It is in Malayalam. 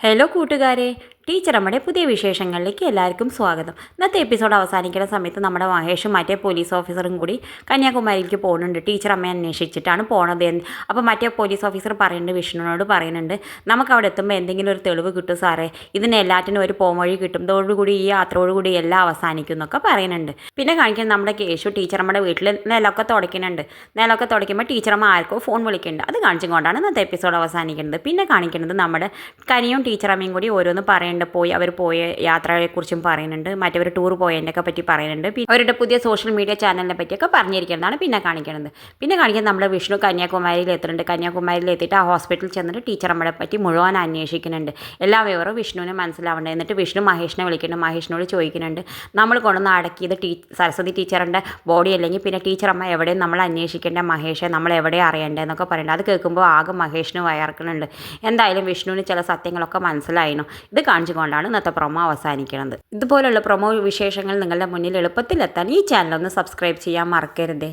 ഹലോ കൂട്ടുകാരെ. ടീച്ചർ നമ്മുടെ പുതിയ വിശേഷങ്ങളിലേക്ക് എല്ലാവർക്കും സ്വാഗതം. ഇന്നത്തെ എപ്പിസോഡ് അവസാനിക്കുന്ന സമയത്ത് നമ്മുടെ മഹേഷും മറ്റേ പോലീസ് ഓഫീസറും കൂടി കന്യാകുമാരിക്ക് പോകുന്നുണ്ട്. ടീച്ചർ അമ്മയെ അന്വേഷിച്ചിട്ടാണ് പോണത് അപ്പോൾ മറ്റേ പോലീസ് ഓഫീസർ പറയുന്നുണ്ട് വിഷ്ണുവിനോട് പറയുന്നുണ്ട് നമുക്ക് അവിടെ എത്തുമ്പോൾ എന്തെങ്കിലും ഒരു തെളിവ് കിട്ടും സാറേ. ഇതിന് എല്ലാറ്റിനും ഒരു പോംവഴി കിട്ടും. ഇതോടുകൂടി ഈ യാത്രയോടുകൂടി എല്ലാം അവസാനിക്കും എന്നൊക്കെ പറയുന്നുണ്ട്. പിന്നെ കാണിക്കുന്നത് നമ്മുടെ കേശു ടീച്ചർ അമ്മയുടെ വീട്ടിൽ നിലമൊക്കെ തുടയ്ക്കുന്നുണ്ട്. നിലമൊക്കെ തുടയ്ക്കുമ്പോൾ ടീച്ചറമ്മ ആർക്കോ ഫോൺ വിളിക്കുന്നുണ്ട്. അത് കാണിച്ചുകൊണ്ടാണ് ഇന്നത്തെ എപ്പിസോഡ് അവസാനിക്കുന്നത്. പിന്നെ കാണിക്കുന്നത് നമ്മുടെ കനിയും ടീച്ചർ അമ്മയും കൂടി ഓരോന്ന് പറയുന്നുണ്ട് പോയി അവർ പോയ യാത്രയെക്കുറിച്ചും പറയുന്നുണ്ട്. മറ്റവർ ടൂർ പോയതിന്റെയൊക്കെ പറ്റി പറയുന്നുണ്ട്. പിന്നെ അവരുടെ പുതിയ സോഷ്യൽ മീഡിയ ചാനലിനെ പറ്റിയൊക്കെ പറഞ്ഞിരിക്കുന്നതാണ് പിന്നെ കാണിക്കുന്നത്. പിന്നെ കാണിക്കുന്നത് നമ്മുടെ വിഷ്ണു കന്യാകുമാരിയിൽ എത്തുന്നുണ്ട്. കന്യാകുമാരിയിൽ എത്തിയിട്ട് ആ ഹോസ്പിറ്റലിൽ ചെന്നിട്ട് ടീച്ചറമ്മയെ പറ്റി മുഴുവൻ അന്വേഷിക്കുന്നുണ്ട്. എല്ലാ വിവരവും വിഷ്ണുവിനെ മനസ്സിലാവേണ്ടത് എന്നിട്ട് വിഷ്ണു മഹേഷിനെ വിളിക്കുന്നുണ്ട്. മഹേഷിനോട് ചോദിക്കുന്നുണ്ട്. നമ്മൾ കൊണ്ടുവന്ന് അടക്കിയത് ടീ സരസ്വതി ടീച്ചറിന്റെ ബോഡി അല്ലെങ്കിൽ പിന്നെ ടീച്ചർ അമ്മ എവിടെയും നമ്മൾ അന്വേഷിക്കേണ്ട മഹേഷെ നമ്മൾ എവിടെ അറിയേണ്ടതെന്നൊക്കെ പറയുന്നുണ്ട്. അത് കേൾക്കുമ്പോൾ ആകെ മഹേഷിന് വയർക്കുന്നുണ്ട് എന്തായാലും വിഷ്ണുവിന് ചില സത്യങ്ങളൊക്കെ മനസ്സിലായിരുന്നു ഇത് കാണിച്ചുകൊണ്ടാണ് ഇന്നത്തെ പ്രൊമോ അവസാനിക്കുന്നത്. ഇതുപോലുള്ള പ്രൊമോ വിശേഷങ്ങൾ നിങ്ങളുടെ മുന്നിൽ എളുപ്പത്തിലെത്താൻ ഈ ചാനൽ ഒന്ന് സബ്സ്ക്രൈബ് ചെയ്യാൻ മറക്കരുതേ.